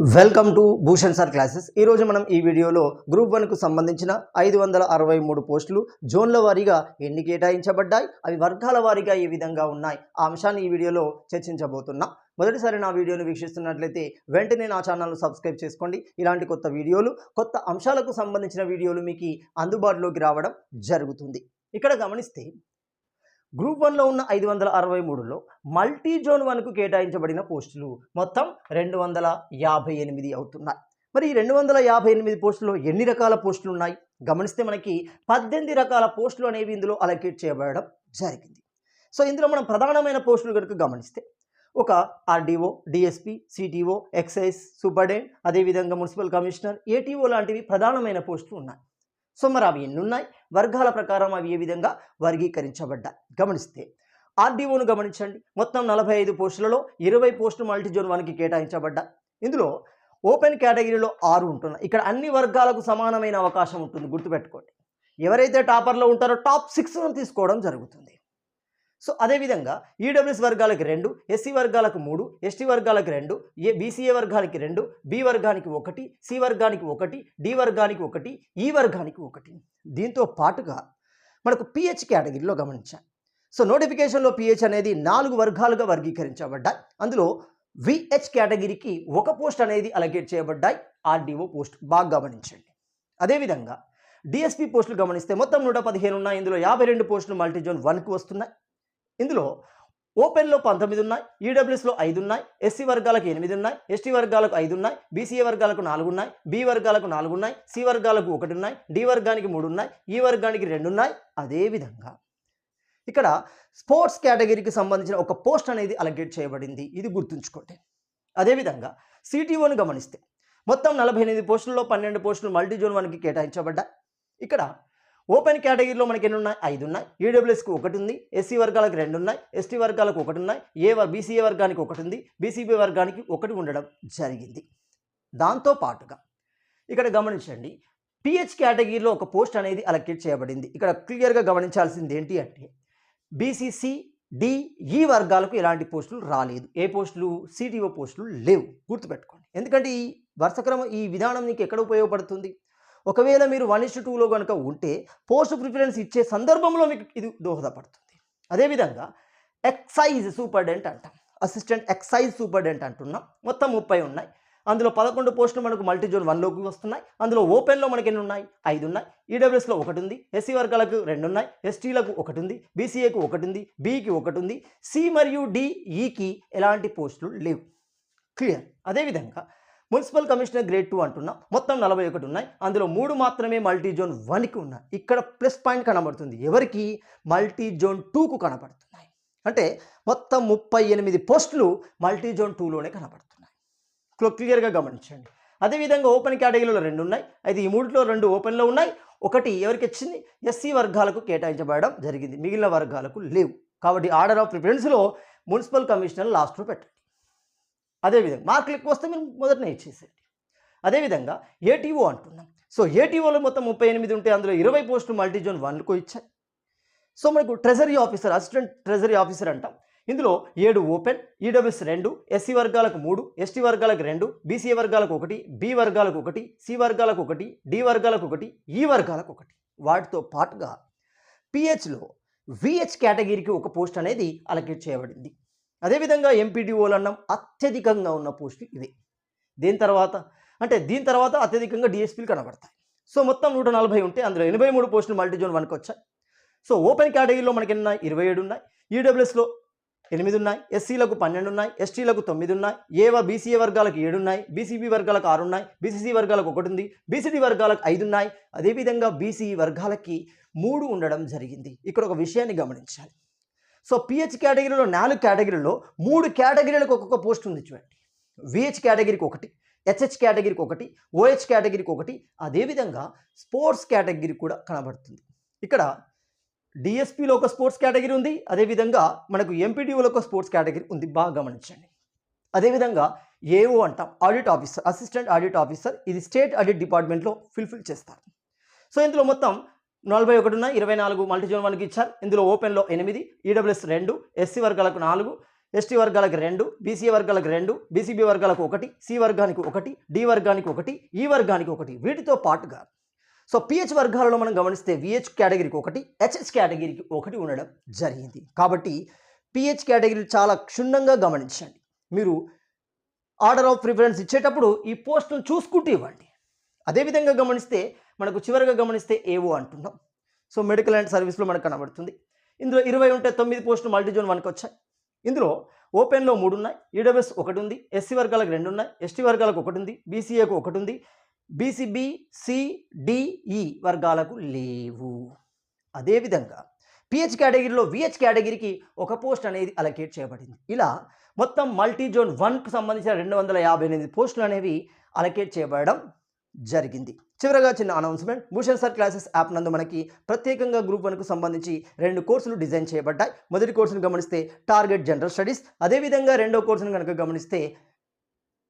Welcome to Bhushan sir classes. ఈరోజు మనం ఈ వీడియోలో గ్రూప్ వన్కు సంబంధించిన ఐదు వందల అరవై మూడు పోస్టులు జోన్ల వారీగా ఎన్ని కేటాయించబడ్డాయి అవి వర్గాల వారీగా ఏ విధంగా ఉన్నాయి ఆ అంశాన్ని ఈ వీడియోలో చర్చించబోతున్నా. మొదటిసారి నా వీడియోను వీక్షిస్తున్నట్లయితే వెంటనే నా ఛానల్ను సబ్స్క్రైబ్ చేసుకోండి. ఇలాంటి కొత్త వీడియోలు కొత్త అంశాలకు సంబంధించిన వీడియోలు మీకు అందుబాటులోకి రావడం జరుగుతుంది. ఇక్కడ గమనిస్తే గ్రూప్ వన్లో ఉన్న ఐదు వందల అరవై మూడులో మల్టీ జోన్ వన్కు కేటాయించబడిన పోస్టులు మొత్తం రెండు వందల యాభై ఎనిమిది అవుతున్నాయి. మరి ఈ రెండు వందల యాభై ఎనిమిది పోస్టుల్లో ఎన్ని రకాల పోస్టులు ఉన్నాయి? గమనిస్తే మనకి పద్దెనిమిది రకాల పోస్టులు అనేవి ఇందులో అలకేట్ చేయబడడం జరిగింది. సో ఇందులో మనం ప్రధానమైన పోస్టులు కనుక గమనిస్తే ఒక RDO DSP CTO excise superintendent అదేవిధంగా మున్సిపల్ కమిషనర్ ఏటీఓ లాంటివి ప్రధానమైన పోస్టులు ఉన్నాయి. సో మరి అవి ఎన్ని ఉన్నాయి వర్గాల ప్రకారం అవి ఏ విధంగా వర్గీకరించబడ్డాయి? గమనిస్తే ఆర్డీఓను గమనించండి. మొత్తం నలభై ఐదు పోస్టులలో ఇరవై పోస్టులు మల్టీ జోన్ వన్కి కేటాయించబడ్డాయి. ఇందులో ఓపెన్ కేటగిరీలో ఆరు ఉంటున్నాయి. ఇక్కడ అన్ని వర్గాలకు సమానమైన అవకాశం ఉంటుంది. గుర్తుపెట్టుకోండి. ఎవరైతే టాపర్లో ఉంటారో టాప్ సిక్స్ తీసుకోవడం జరుగుతుంది. సో అదేవిధంగా ఈడబ్ల్యూఎస్ వర్గాలకు రెండు ఎస్సీ వర్గాలకు మూడు ఎస్టీ వర్గాలకు రెండు ఏ బీసీఏ వర్గానికి రెండు బి వర్గానికి ఒకటి సి వర్గానికి ఒకటి డి వర్గానికి ఒకటి ఈ వర్గానికి ఒకటి. దీంతో పాటుగా మనకు పిహెచ్ కేటగిరీలో గమనించాం. సో నోటిఫికేషన్లో పిహెచ్ అనేది నాలుగు వర్గాలుగా వర్గీకరించబడ్డాయి. అందులో విహెచ్ కేటగిరీకి ఒక పోస్ట్ అనేది అలకేట్ చేయబడ్డాయి. ఆర్డీఓ పోస్ట్ బాగా గమనించండి. అదేవిధంగా డిఎస్పీ పోస్టులు గమనిస్తే మొత్తం నూట పదిహేను ఉన్నాయి. ఇందులో యాభై రెండు పోస్టులు మల్టీజోన్ వన్కి వస్తున్నాయి. ఇందులో ఓపెన్లో పంతొమ్మిది ఉన్నాయి ఈడబ్ల్యూఎస్లో ఐదు ఉన్నాయి ఎస్సీ వర్గాలకు ఎనిమిది ఉన్నాయి ఎస్టీ వర్గాలకు ఐదు ఉన్నాయి బీసీఏ వర్గాలకు నాలుగు ఉన్నాయి బి వర్గాలకు నాలుగు ఉన్నాయి సి వర్గాలకు ఒకటి ఉన్నాయి డి వర్గానికి మూడు ఉన్నాయి ఈ వర్గానికి రెండు ఉన్నాయి. అదేవిధంగా ఇక్కడ స్పోర్ట్స్ కేటగిరీకి సంబంధించిన ఒక పోస్ట్ అనేది అలగేట్ చేయబడింది. ఇది గుర్తుంచుకోండి. అదేవిధంగా సిటీఓని గమనిస్తే మొత్తం నలభై ఎనిమిది పోస్టుల్లో పన్నెండు పోస్టులు మల్టీ జోన్ వన్కి కేటాయించబడ్డాయి. ఇక్కడ ఓపెన్ కేటగిరీలో మనకి ఎన్ని ఉన్నాయి ఐదు ఉన్నాయి ఈడబ్ల్యూఎస్కి ఒకటి ఉంది ఎస్సీ వర్గాలకు రెండు ఉన్నాయి ఎస్టీ వర్గాలకు ఒకటి ఉన్నాయి ఏ బీసీఏ వర్గానికి ఒకటి ఉంది బీసీబీ వర్గానికి ఒకటి ఉండడం జరిగింది. దాంతో పాటుగా ఇక్కడ గమనించండి. పిహెచ్ కేటగిరీలో ఒక పోస్ట్ అనేది అలకేట్ చేయబడింది. ఇక్కడ క్లియర్గా గమనించాల్సింది ఏంటి అంటే బీసీసీ డిఈ వర్గాలకు ఎలాంటి పోస్టులు రాలేదు. ఏ పోస్టులు? సిటీఓ పోస్టులు లేవు. గుర్తుపెట్టుకోండి. ఎందుకంటే ఈ వరుసక్రమం ఈ విధానం నీకు ఎక్కడ ఉపయోగపడుతుంది? ఒకవేళ మీరు వన్ ఇస్ టూలో కనుక ఉంటే పోస్ట్ ప్రిఫరెన్స్ ఇచ్చే సందర్భంలో మీకు ఇది దోహదపడుతుంది. అదేవిధంగా ఎక్సైజ్ సూపర్డెంట్ అంటాం. అసిస్టెంట్ ఎక్సైజ్ సూపర్డెంట్ అంటున్నాం మొత్తం ముప్పై ఉన్నాయి. అందులో పదకొండు పోస్టులు మనకు మల్టీ జోన్ వన్లోకి వస్తున్నాయి. అందులో ఓపెన్లో మనకి ఎన్ని ఉన్నాయి? ఐదు ఉన్నాయి. ఈడబ్ల్యూఎస్లో ఒకటి ఉంది. ఎస్సీ వర్గాలకు రెండు ఉన్నాయి. ఎస్టీలకు ఒకటి ఉంది. బీసీఏకు ఒకటి ఉంది. బీకి ఒకటి ఉంది. సి మరియు డిఈకి ఎలాంటి పోస్టులు లేవు. క్లియర్. అదేవిధంగా మున్సిపల్ కమిషనర్ గ్రేడ్ టూ అంటున్నాం. మొత్తం నలభై ఒకటి ఉన్నాయి. అందులో మూడు మాత్రమే మల్టీ జోన్ వన్కి ఉన్నాయి. ఇక్కడ ప్లస్ పాయింట్ కనబడుతుంది. ఎవరికి? మల్టీ జోన్ టూకు కనబడుతున్నాయి. అంటే మొత్తం ముప్పై ఎనిమిది పోస్టులు మల్టీ జోన్ టూలోనే కనబడుతున్నాయి. క్లియర్గా గమనించండి. అదేవిధంగా ఓపెన్ కేటగిరీలో రెండు ఉన్నాయి. అయితే ఈ మూడిలో రెండు ఓపెన్లో ఉన్నాయి. ఒకటి ఎవరికి వచ్చింది? ఎస్సీ వర్గాలకు కేటాయించబడడం జరిగింది. మిగిలిన వర్గాలకు లేవు. కాబట్టి ఆర్డర్ ఆఫ్ ప్రిఫరెన్స్లో మున్సిపల్ కమిషనర్ లాస్ట్లో పెట్టండి. అదేవిధంగా మార్కులు ఎక్కువ వస్తే మీరు మొదటనే ఇచ్చేసేయండి అదేవిధంగా ఏటీఓ అంటున్నాం. సో ఏటీఓలో మొత్తం ముప్పై ఎనిమిది ఉంటే అందులో ఇరవై పోస్టులు మల్టీ జోన్ వన్కు ఇచ్చాయి. సో మనకు treasury officer assistant treasury officer అంటాం. ఇందులో ఏడు ఓపెన్ ఈడబ్ల్యూఎస్ రెండు ఎస్సీ వర్గాలకు మూడు ఎస్టీ వర్గాలకు రెండు బీసీ వర్గాలకు ఒకటి బి వర్గాలకు ఒకటి సి వర్గాలకు ఒకటి డి వర్గాలకు ఒకటి ఈ వర్గాలకు ఒకటి. వాటితో పాటుగా పిహెచ్లో విహెచ్ కేటగిరీకి ఒక పోస్ట్ అనేది అలకేట్ చేయబడింది. అదేవిధంగా ఎంపీడీఓలు అన్నాం అత్యధికంగా ఉన్న పోస్టులు ఇవే. దీని తర్వాత? అంటే దీని తర్వాత అత్యధికంగా డిఎస్పీలు కనబడతాయి. సో మొత్తం నూట నలభై ఉంటే అందులో ఎనభై మూడు పోస్టులు మల్టీ జోన్ వన్కి వచ్చాయి. సో ఓపెన్ కేటగిరీలో మనకి ఎన్ని ఉన్నాయి? ఇరవై ఏడు ఉన్నాయి. ఈడబ్ల్యూఎస్లో ఎనిమిది ఉన్నాయి. ఎస్సీలకు పన్నెండు ఉన్నాయి. ఎస్టీలకు తొమ్మిది ఉన్నాయి. ఏవ బీసీఏ వర్గాలకు ఏడు ఉన్నాయి. బీసీబీ వర్గాలకు ఆరు ఉన్నాయి. బీసీసీ వర్గాలకు ఒకటి ఉంది. బీసీడీ వర్గాలకు ఐదు ఉన్నాయి. అదేవిధంగా బీసీ వర్గాలకి మూడు ఉండడం జరిగింది. ఇక్కడ ఒక విషయాన్ని గమనించాలి. సో పిహెచ్ కేటగిరీలో నాలుగు కేటగిరీలో మూడు కేటగిరీలకు ఒక్కొక్క పోస్ట్ ఉంది చూడండి. విహెచ్ కేటగిరీకి ఒకటి హెచ్హెచ్ కేటగిరీకి ఒకటి ఓహెచ్ కేటగిరీకి ఒకటి అదేవిధంగా స్పోర్ట్స్ కేటగిరీ కూడా కనబడుతుంది. ఇక్కడ డిఎస్పిలో ఒక స్పోర్ట్స్ కేటగిరీ ఉంది అదేవిధంగా మనకు ఎంపీడీఓలో ఒక స్పోర్ట్స్ కేటగిరీ ఉంది బాగా గమనించండి. అదేవిధంగా ఏఓ అంటాం audit officer assistant audit officer ఇది స్టేట్ ఆడిట్ డిపార్ట్మెంట్లో ఫిల్ఫిల్ చేస్తారు. సో ఇందులో మొత్తం నలభై ఒకటిన ఇరవై నాలుగు మల్టీజోన్ వన్కి ఇచ్చారు. ఇందులో ఓపెన్లో ఎనిమిది ఈడబ్ల్యూఎస్ రెండు ఎస్సీ వర్గాలకు నాలుగు ఎస్టీ వర్గాలకు రెండు బీసీ వర్గాలకు రెండు బీసీబీ వర్గాలకు ఒకటి సి వర్గానికి ఒకటి డి వర్గానికి ఒకటి ఈ వర్గానికి ఒకటి వీటితో పాటుగా. సో పిహెచ్ వర్గాలలో మనం గమనిస్తే విహెచ్ కేటగిరీకి ఒకటి హెచ్హెచ్ కేటగిరీకి ఒకటి ఉండడం జరిగింది. కాబట్టి పిహెచ్ కేటగిరీ చాలా క్షుణ్ణంగా గమనించండి. మీరు ఆర్డర్ ఆఫ్ ప్రిఫరెన్స్ ఇచ్చేటప్పుడు ఈ పోస్టును చూసుకుంటూ ఇవ్వండి. అదేవిధంగా గమనిస్తే మనకు చివరిగా గమనిస్తే ఏవో అంటున్నాం. సో మెడికల్ అండ్ సర్వీస్లో మనకు కనబడుతుంది. ఇందులో ఇరవై ఉంటే తొమ్మిది పోస్టులు మల్టీజోన్ మనకు వచ్చాయి. ఇందులో ఓపెన్లో మూడు ఉన్నాయి. ఈడబ్ల్యూఎస్ ఒకటి ఉంది. ఎస్సీ వర్గాలకు రెండు ఉన్నాయి. ఎస్టీ వర్గాలకు ఒకటి ఉంది. బీసీఏకు ఒకటి ఉంది. బీసీబీ సిడిఈ వర్గాలకు లేవు. అదేవిధంగా పిహెచ్ కేటగిరీలో విహెచ్ కేటగిరీకి ఒక పోస్ట్ అనేది అలకేట్ చేయబడింది. ఇలా మొత్తం మల్టీ జోన్ వన్కు సంబంధించిన రెండు వందల యాభై ఎనిమిది పోస్టులు అనేవి అలకేట్ చేయబడడం జరిగింది. చివరగా చిన్న announcement. Bhushan sir classes app నందు మనకి ప్రత్యేకంగా గ్రూప్ వన్కు సంబంధించి రెండు కోర్సులు డిజైన్ చేయబడ్డాయి. మొదటి కోర్సును గమనిస్తే టార్గెట్ జనరల్ స్టడీస్ అదేవిధంగా రెండో కోర్సును కనుక గమనిస్తే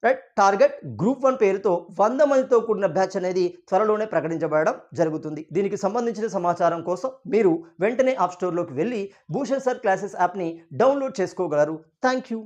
రైట్ టార్గెట్ గ్రూప్ వన్ పేరుతో వంద మందితో కూడిన బ్యాచ్ అనేది త్వరలోనే ప్రకటించబడడం జరుగుతుంది. దీనికి సంబంధించిన సమాచారం కోసం మీరు వెంటనే ఆప్ స్టోర్లోకి వెళ్ళి భూషణ్ సార్ క్లాసెస్ యాప్ని డౌన్లోడ్ చేసుకోగలరు. Thank you